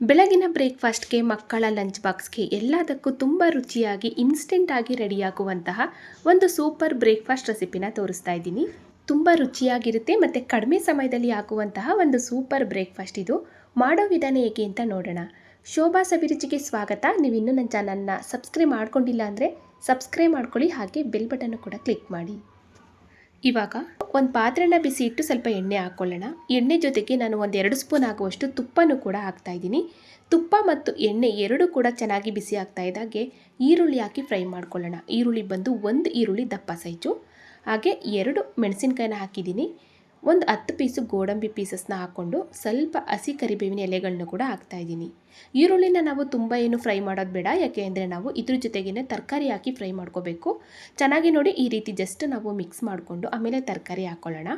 ಬೆಳಗಿನ ಬ್ರೇಕ್ಫಾಸ್ಟ್ಗೆ ಮಕ್ಕಳ ಲಂಚ್ ಬಾಕ್ಸ್ಗೆ ಎಲ್ಲದಕ್ಕೂ ತುಂಬ ರುಚಿಯಾಗಿ ಇನ್ಸ್ಟೆಂಟಾಗಿ ರೆಡಿಯಾಗುವಂತಹ ಒಂದು ಸೂಪರ್ ಬ್ರೇಕ್ಫಾಸ್ಟ್ ರೆಸಿಪಿನ ತೋರಿಸ್ತಾ ಇದ್ದೀನಿ. ತುಂಬ ರುಚಿಯಾಗಿರುತ್ತೆ ಮತ್ತು ಕಡಿಮೆ ಸಮಯದಲ್ಲಿ ಆಗುವಂತಹ ಒಂದು ಸೂಪರ್ ಬ್ರೇಕ್ಫಾಸ್ಟ್ ಇದು. ಮಾಡೋ ವಿಧಾನ ಹೇಗೆ ಅಂತ ನೋಡೋಣ. ಶೋಭಾ ಸವಿರುಚಿಗೆ ಸ್ವಾಗತ. ನೀವು ಇನ್ನೂ ನನ್ನ ಚಾನಲ್ನ ಸಬ್ಸ್ಕ್ರೈಬ್ ಮಾಡ್ಕೊಂಡಿಲ್ಲ ಅಂದರೆ ಸಬ್ಸ್ಕ್ರೈಬ್ ಮಾಡ್ಕೊಳ್ಳಿ, ಹಾಗೆ ಬೆಲ್ ಬಟನ್ನು ಕೂಡ ಕ್ಲಿಕ್ ಮಾಡಿ. ಇವಾಗ ಒಂದು ಪಾತ್ರೆನ ಬಿಸಿ ಇಟ್ಟು ಸ್ವಲ್ಪ ಎಣ್ಣೆ ಹಾಕ್ಕೊಳ್ಳೋಣ ಎಣ್ಣೆ ಜೊತೆಗೆ ನಾನು ಒಂದು ಎರಡು ಸ್ಪೂನ್ ಆಗುವಷ್ಟು ತುಪ್ಪನೂ ಕೂಡ ಹಾಕ್ತಾ ಇದ್ದೀನಿ. ತುಪ್ಪ ಮತ್ತು ಎಣ್ಣೆ ಎರಡೂ ಕೂಡ ಚೆನ್ನಾಗಿ ಬಿಸಿ ಆಗ್ತಾ ಇದ್ದಾಗೆ ಈರುಳ್ಳಿ ಹಾಕಿ ಫ್ರೈ ಮಾಡ್ಕೊಳ್ಳೋಣ. ಈರುಳ್ಳಿ ಬಂದು ಒಂದು ಈರುಳ್ಳಿ ದಪ್ಪ ಸೈಜು. ಹಾಗೆ ಎರಡು ಮೆಣಸಿನ್ಕಾಯಿನ ಹಾಕಿದ್ದೀನಿ. ಒಂದು ಹತ್ತು ಪೀಸು ಗೋಡಂಬಿ ಪೀಸಸ್ನ ಹಾಕ್ಕೊಂಡು ಸ್ವಲ್ಪ ಹಸಿ ಕರಿಬೇವಿನ ಎಲೆಗಳನ್ನ ಕೂಡ ಹಾಕ್ತಾ ಇದ್ದೀನಿ. ಈರುಳ್ಳಿನ ನಾವು ತುಂಬ ಏನು ಫ್ರೈ ಮಾಡೋದು ಬೇಡ, ಯಾಕೆ ಅಂದರೆ ನಾವು ಇದ್ರ ಜೊತೆಗೇ ತರಕಾರಿ ಹಾಕಿ ಫ್ರೈ ಮಾಡ್ಕೋಬೇಕು. ಚೆನ್ನಾಗಿ ನೋಡಿ ಈ ರೀತಿ ಜಸ್ಟ್ ನಾವು ಮಿಕ್ಸ್ ಮಾಡಿಕೊಂಡು ಆಮೇಲೆ ತರಕಾರಿ ಹಾಕ್ಕೊಳ್ಳೋಣ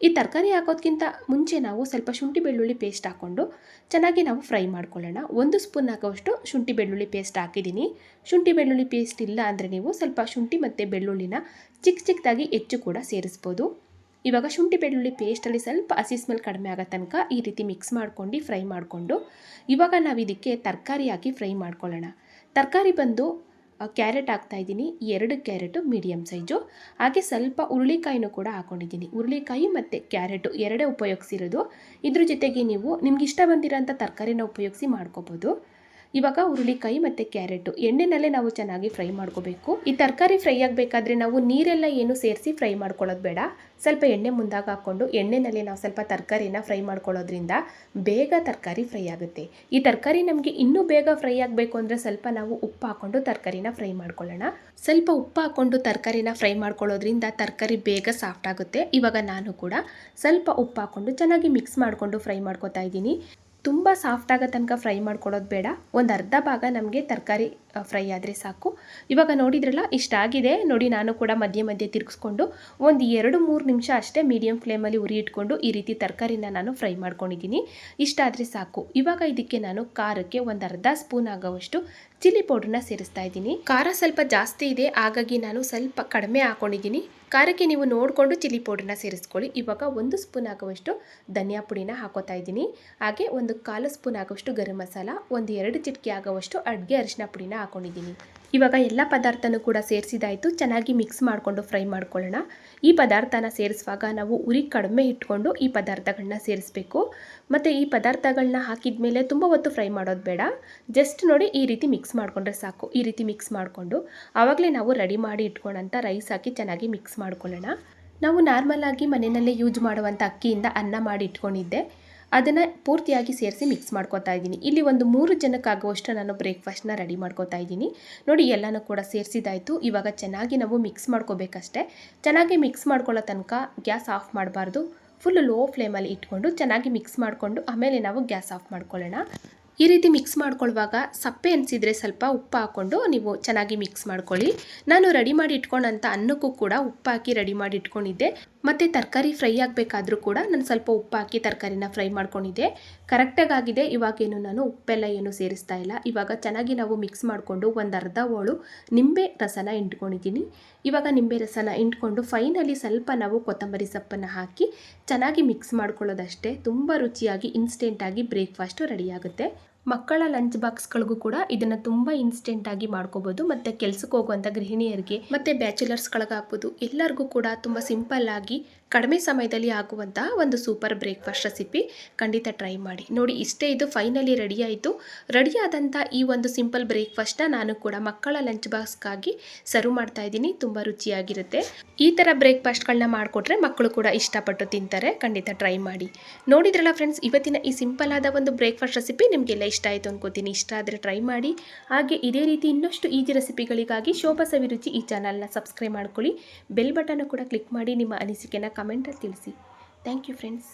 ಈ ತರಕಾರಿ ಹಾಕೋದ್ಕಿಂತ ಮುಂಚೆ ನಾವು ಸ್ವಲ್ಪ ಶುಂಠಿ ಬೆಳ್ಳುಳ್ಳಿ ಪೇಸ್ಟ್ ಹಾಕ್ಕೊಂಡು ಚೆನ್ನಾಗಿ ನಾವು ಫ್ರೈ ಮಾಡ್ಕೊಳ್ಳೋಣ. ಒಂದು ಸ್ಪೂನ್ ಹಾಕೋಷ್ಟು ಶುಂಠಿ ಬೆಳ್ಳುಳ್ಳಿ ಪೇಸ್ಟ್ ಹಾಕಿದ್ದೀನಿ. ಶುಂಠಿ ಬೆಳ್ಳುಳ್ಳಿ ಪೇಸ್ಟ್ ಇಲ್ಲ ಅಂದರೆ ನೀವು ಸ್ವಲ್ಪ ಶುಂಠಿ ಮತ್ತು ಬೆಳ್ಳುಳ್ಳಿನ ಚಿಕ್ಕ ಚಿಕ್ಕದಾಗಿ ಹೆಚ್ಚು ಕೂಡ ಸೇರಿಸ್ಬೋದು. ಇವಾಗ ಶುಂಠಿ, ಬೆಳ್ಳುಳ್ಳಿ ಪೇಸ್ಟಲ್ಲಿ ಸ್ವಲ್ಪ ಹಸಿ ಸ್ಮೆಲ್ ಕಡಿಮೆ ಆಗೋ ತನಕ ಈ ರೀತಿ ಮಿಕ್ಸ್ ಮಾಡ್ಕೊಂಡು ಫ್ರೈ ಮಾಡಿಕೊಂಡು, ಇವಾಗ ನಾವು ಇದಕ್ಕೆ ತರಕಾರಿ ಹಾಕಿ ಫ್ರೈ ಮಾಡ್ಕೊಳ್ಳೋಣ. ತರಕಾರಿ ಬಂದು ಕ್ಯಾರೆಟ್ ಹಾಕ್ತಾಯಿದ್ದೀನಿ ಎರಡು ಕ್ಯಾರೆಟು ಮೀಡಿಯಮ್ ಸೈಜು ಹಾಗೆ ಸ್ವಲ್ಪ ಹುರುಳಿಕಾಯಿನೂ ಕೂಡ ಹಾಕ್ಕೊಂಡಿದ್ದೀನಿ ಹುರುಳಿಕಾಯಿ ಮತ್ತು ಕ್ಯಾರೆಟು ಎರಡೇ ಉಪಯೋಗಿಸಿರೋದು. ಇದ್ರ ಜೊತೆಗೆ ನೀವು ನಿಮ್ಗೆ ಇಷ್ಟ ಬಂದಿರೋಂಥ ತರಕಾರಿನ ಉಪಯೋಗಿಸಿ ಮಾಡ್ಕೋಬೋದು. ಇವಾಗ ಹುರುಳಿಕಾಯಿ ಮತ್ತು ಕ್ಯಾರೆಟು. ಎಣ್ಣೆನಲ್ಲೇ ನಾವು ಚೆನ್ನಾಗಿ ಫ್ರೈ ಮಾಡ್ಕೋಬೇಕು. ಈ ತರಕಾರಿ ಫ್ರೈ ಆಗಬೇಕಾದ್ರೆ ನಾವು ನೀರೆಲ್ಲ ಏನು ಸೇರಿಸಿ ಫ್ರೈ ಮಾಡ್ಕೊಳ್ಳೋದು ಬೇಡ. ಸ್ವಲ್ಪ ಎಣ್ಣೆ ಮುಂದಾಗ ಹಾಕ್ಕೊಂಡು ಎಣ್ಣೆನಲ್ಲಿ ನಾವು ಸ್ವಲ್ಪ ತರಕಾರಿನ ಫ್ರೈ ಮಾಡ್ಕೊಳ್ಳೋದ್ರಿಂದ ಬೇಗ ತರಕಾರಿ ಫ್ರೈ ಆಗುತ್ತೆ. ಈ ತರಕಾರಿ ನಮಗೆ ಇನ್ನೂ ಬೇಗ ಫ್ರೈ ಆಗಬೇಕು ಅಂದರೆ ಸ್ವಲ್ಪ ನಾವು ಉಪ್ಪು ಹಾಕ್ಕೊಂಡು ತರಕಾರಿನ ಫ್ರೈ ಮಾಡ್ಕೊಳ್ಳೋಣ. ಸ್ವಲ್ಪ ಉಪ್ಪು ಹಾಕ್ಕೊಂಡು ತರಕಾರಿನ ಫ್ರೈ ಮಾಡ್ಕೊಳ್ಳೋದ್ರಿಂದ ತರಕಾರಿ ಬೇಗ ಸಾಫ್ಟ್ ಆಗುತ್ತೆ. ಇವಾಗ ನಾನು ಕೂಡ ಸ್ವಲ್ಪ ಉಪ್ಪು ಹಾಕ್ಕೊಂಡು ಚೆನ್ನಾಗಿ ಮಿಕ್ಸ್ ಮಾಡಿಕೊಂಡು ಫ್ರೈ ಮಾಡ್ಕೊತಾ ಇದ್ದೀನಿ. ತುಂಬ ಸಾಫ್ಟ್ ಆಗೋ ತನಕ ಫ್ರೈ ಮಾಡ್ಕೊಡೋದು ಬೇಡ. ಒಂದು ಅರ್ಧ ಭಾಗ ನಮಗೆ ತರಕಾರಿ ಫ್ರೈ ಆದರೆ ಸಾಕು. ಇವಾಗ ನೋಡಿದ್ರಲ್ಲ, ಇಷ್ಟಾಗಿದೆ. ನೋಡಿ, ನಾನು ಕೂಡ ಮಧ್ಯೆ ಮಧ್ಯೆ ತಿರುಗಿಸ್ಕೊಂಡು ಒಂದು ಎರಡು ಮೂರು ನಿಮಿಷ ಅಷ್ಟೇ ಮೀಡಿಯಮ್ ಫ್ಲೇಮಲ್ಲಿ ಉರಿ ಇಟ್ಕೊಂಡು ಈ ರೀತಿ ತರಕಾರಿನ ನಾನು ಫ್ರೈ ಮಾಡ್ಕೊಂಡಿದ್ದೀನಿ. ಇಷ್ಟಾದರೆ ಸಾಕು. ಇವಾಗ ಇದಕ್ಕೆ ನಾನು ಖಾರಕ್ಕೆ ಒಂದು ಅರ್ಧ ಸ್ಪೂನ್ ಆಗೋವಷ್ಟು ಚಿಲ್ಲಿ ಪೌಡ್ರನ್ನ ಸೇರಿಸ್ತಾ ಇದ್ದೀನಿ. ಖಾರ ಸ್ವಲ್ಪ ಜಾಸ್ತಿ ಇದೆ, ಹಾಗಾಗಿ ನಾನು ಸ್ವಲ್ಪ ಕಡಿಮೆ ಹಾಕೊಂಡಿದ್ದೀನಿ. ಖಾರಕ್ಕೆ ನೀವು ನೋಡಿಕೊಂಡು ಚಿಲ್ಲಿ ಪೌಡ್ರನ್ನ ಸೇರಿಸ್ಕೊಳ್ಳಿ. ಇವಾಗ ಒಂದು ಸ್ಪೂನ್ ಆಗುವಷ್ಟು ಧನಿಯಾ ಪುಡಿನ ಹಾಕೋತಾ ಇದ್ದೀನಿ. ಹಾಗೆ ಒಂದು ಕಾಲು ಸ್ಪೂನ್ ಆಗುವಷ್ಟು ಗರಂ ಮಸಾಲ, ಒಂದು ಎರಡು ಚಿಟಿಕೆ ಆಗುವಷ್ಟು ಅಡುಗೆ ಅರಿಶಿನ ಪುಡಿನ ಹಾಕೊಂಡಿದ್ದೀನಿ. ಇವಾಗ ಎಲ್ಲ ಪದಾರ್ಥನೂ ಕೂಡ ಸೇರಿಸಿದಾಯಿತು. ಚೆನ್ನಾಗಿ ಮಿಕ್ಸ್ ಮಾಡಿಕೊಂಡು ಫ್ರೈ ಮಾಡ್ಕೊಳ್ಳೋಣ. ಈ ಪದಾರ್ಥನ ಸೇರಿಸುವಾಗ ನಾವು ಉರಿ ಕಡಿಮೆ ಇಟ್ಕೊಂಡು ಈ ಪದಾರ್ಥಗಳನ್ನ ಸೇರಿಸಬೇಕು. ಮತ್ತು ಈ ಪದಾರ್ಥಗಳನ್ನ ಹಾಕಿದ ಮೇಲೆ ತುಂಬ ಹೊತ್ತು ಫ್ರೈ ಮಾಡೋದು ಬೇಡ. ಜಸ್ಟ್ ನೋಡಿ ಈ ರೀತಿ ಮಿಕ್ಸ್ ಮಾಡಿಕೊಂಡ್ರೆ ಸಾಕು. ಈ ರೀತಿ ಮಿಕ್ಸ್ ಮಾಡಿಕೊಂಡು ಆವಾಗಲೇ ನಾವು ರೆಡಿ ಮಾಡಿ ಇಟ್ಕೊಂಡಂಥ ರೈಸ್ ಹಾಕಿ ಚೆನ್ನಾಗಿ ಮಿಕ್ಸ್ ಮಾಡ್ಕೊಳ್ಳೋಣ. ನಾವು ನಾರ್ಮಲ್ ಆಗಿ ಮನೆಯಲ್ಲೇ ಯೂಸ್ ಮಾಡುವಂಥ ಅಕ್ಕಿಯಿಂದ ಅನ್ನ ಮಾಡಿ ಇಟ್ಕೊಂಡಿದ್ದೆ. ಅದನ್ನು ಪೂರ್ತಿಯಾಗಿ ಸೇರಿಸಿ ಮಿಕ್ಸ್ ಮಾಡ್ಕೊತಾ ಇದ್ದೀನಿ. ಇಲ್ಲಿ ಒಂದು ಮೂರು ಜನಕ್ಕಾಗುವಷ್ಟು ನಾನು ಬ್ರೇಕ್ಫಾಸ್ಟ್ನ ರೆಡಿ ಮಾಡ್ಕೋತಾ ಇದ್ದೀನಿ. ನೋಡಿ, ಎಲ್ಲನೂ ಕೂಡ ಸೇರಿಸಿದಾಯಿತು. ಇವಾಗ ಚೆನ್ನಾಗಿ ನಾವು ಮಿಕ್ಸ್ ಮಾಡ್ಕೋಬೇಕಷ್ಟೆ. ಚೆನ್ನಾಗಿ ಮಿಕ್ಸ್ ಮಾಡ್ಕೊಳ್ಳೋ ತನಕ ಗ್ಯಾಸ್ ಆಫ್ ಮಾಡಬಾರ್ದು. ಫುಲ್ ಲೋ ಫ್ಲೇಮಲ್ಲಿ ಇಟ್ಕೊಂಡು ಚೆನ್ನಾಗಿ ಮಿಕ್ಸ್ ಮಾಡಿಕೊಂಡು ಆಮೇಲೆ ನಾವು ಗ್ಯಾಸ್ ಆಫ್ ಮಾಡ್ಕೊಳ್ಳೋಣ. ಈ ರೀತಿ ಮಿಕ್ಸ್ ಮಾಡ್ಕೊಳ್ಳುವಾಗ ಸಪ್ಪೆ ಅನಿಸಿದರೆ ಸ್ವಲ್ಪ ಉಪ್ಪು ಹಾಕ್ಕೊಂಡು ನೀವು ಚೆನ್ನಾಗಿ ಮಿಕ್ಸ್ ಮಾಡ್ಕೊಳ್ಳಿ. ನಾನು ರೆಡಿ ಮಾಡಿ ಇಟ್ಕೊಂಡಂಥ ಅನ್ನಕ್ಕೂ ಕೂಡ ಉಪ್ಪು ಹಾಕಿ ರೆಡಿ ಮಾಡಿ ಇಟ್ಕೊಂಡಿದ್ದೆ. ಮತ್ತು ತರಕಾರಿ ಫ್ರೈ ಆಗಬೇಕಾದ್ರೂ ಕೂಡ ನಾನು ಸ್ವಲ್ಪ ಉಪ್ಪು ಹಾಕಿ ತರಕಾರಿನ ಫ್ರೈ ಮಾಡ್ಕೊಂಡಿದ್ದೆ. ಕರೆಕ್ಟಾಗಿ ಆಗಿದೆ. ಇವಾಗೇನು ನಾನು ಉಪ್ಪೆಲ್ಲ ಏನು ಸೇರಿಸ್ತಾ ಇಲ್ಲ. ಇವಾಗ ಚೆನ್ನಾಗಿ ನಾವು ಮಿಕ್ಸ್ ಮಾಡಿಕೊಂಡು ಒಂದು ಅರ್ಧ ಹೋಳು ನಿಂಬೆ ರಸನ ಇಂಟ್ಕೊಂಡಿದ್ದೀನಿ ಇವಾಗ ನಿಂಬೆ ರಸನ ಇಂಟ್ಕೊಂಡು ಫೈನಲಿ ಸ್ವಲ್ಪ ನಾವು ಕೊತ್ತಂಬರಿ ಸೊಪ್ಪನ್ನು ಹಾಕಿ ಚೆನ್ನಾಗಿ ಮಿಕ್ಸ್ ಮಾಡ್ಕೊಳ್ಳೋದಷ್ಟೇ. ತುಂಬ ರುಚಿಯಾಗಿ ಇನ್ಸ್ಟೆಂಟಾಗಿ ಬ್ರೇಕ್ಫಾಸ್ಟು ರೆಡಿಯಾಗುತ್ತೆ ಮಕ್ಕಳ ಲಂಚ್ ಬಾಕ್ಸ್ಗಳಿಗೂ ಕೂಡ ಇದನ್ನ ತುಂಬಾ ಇನ್ಸ್ಟೆಂಟ್ ಆಗಿ ಮಾಡ್ಕೋಬಹುದು ಮತ್ತೆ ಕೆಲ್ಸಕ್ಕೆ ಹೋಗುವಂಥ ಗೃಹಿಣಿಯರಿಗೆ, ಮತ್ತು ಬ್ಯಾಚುಲರ್ಸ್ಗಳಿಗಾಗ್ಬೋದು ಎಲ್ಲರಿಗೂ ಕೂಡ ತುಂಬಾ ಸಿಂಪಲ್ ಆಗಿ, ಕಡಿಮೆ ಸಮಯದಲ್ಲಿ ಆಗುವಂತಹ ಒಂದು ಸೂಪರ್ ಬ್ರೇಕ್ಫಾಸ್ಟ್ ರೆಸಿಪಿ ಖಂಡಿತ ಟ್ರೈ ಮಾಡಿ. ನೋಡಿ, ಇಷ್ಟೇ ಇದು ಫೈನಲಿ ರೆಡಿ ಆಯಿತು. ರೆಡಿ ಆದಂಥ ಈ ಒಂದು ಸಿಂಪಲ್ ಬ್ರೇಕ್ಫಾಸ್ಟ್ನ ನಾನು ಕೂಡ ಮಕ್ಕಳ ಲಂಚ್ ಬಾಕ್ಸ್ಗಾಗಿ ಸರ್ವ್ ಮಾಡ್ತಾ ಇದ್ದೀನಿ. ತುಂಬ ರುಚಿಯಾಗಿರುತ್ತೆ. ಈ ಥರ ಬ್ರೇಕ್ಫಾಸ್ಟ್ಗಳನ್ನ ಮಾಡಿಕೊಟ್ರೆ ಮಕ್ಕಳು ಕೂಡ ಇಷ್ಟಪಟ್ಟು ತಿಂತಾರೆ. ಖಂಡಿತ ಟ್ರೈ ಮಾಡಿ. ನೋಡಿದ್ರಲ್ಲ ಫ್ರೆಂಡ್ಸ್ ಇವತ್ತಿನ ಈ ಸಿಂಪಲ್ ಆದ ಒಂದು ಬ್ರೇಕ್ಫಾಸ್ಟ್ ರೆಸಿಪಿ ನಿಮಗೆಲ್ಲ ಇಷ್ಟ ಆಯಿತು ಅನ್ಕೋತೀನಿ. ಇಷ್ಟ ಆದರೆ ಟ್ರೈ ಮಾಡಿ. ಹಾಗೆ ಇದೇ ರೀತಿ ಇನ್ನಷ್ಟು ಈಜಿ ರೆಸಿಪಿಗಳಿಗಾಗಿ ಶೋಭಾ ಸವಿರುಚಿ ಈ ಚಾನಲ್ನ ಸಬ್ಸ್ಕ್ರೈಬ್ ಮಾಡ್ಕೊಳ್ಳಿ. ಬೆಲ್ ಬಟನ್ನು ಕೂಡ ಕ್ಲಿಕ್ ಮಾಡಿ ನಿಮ್ಮ ಅನಿಸಿಕೆನ ಕಮೆಂಟಲ್ಲಿ ತಿಳಿಸಿ. Thank you friends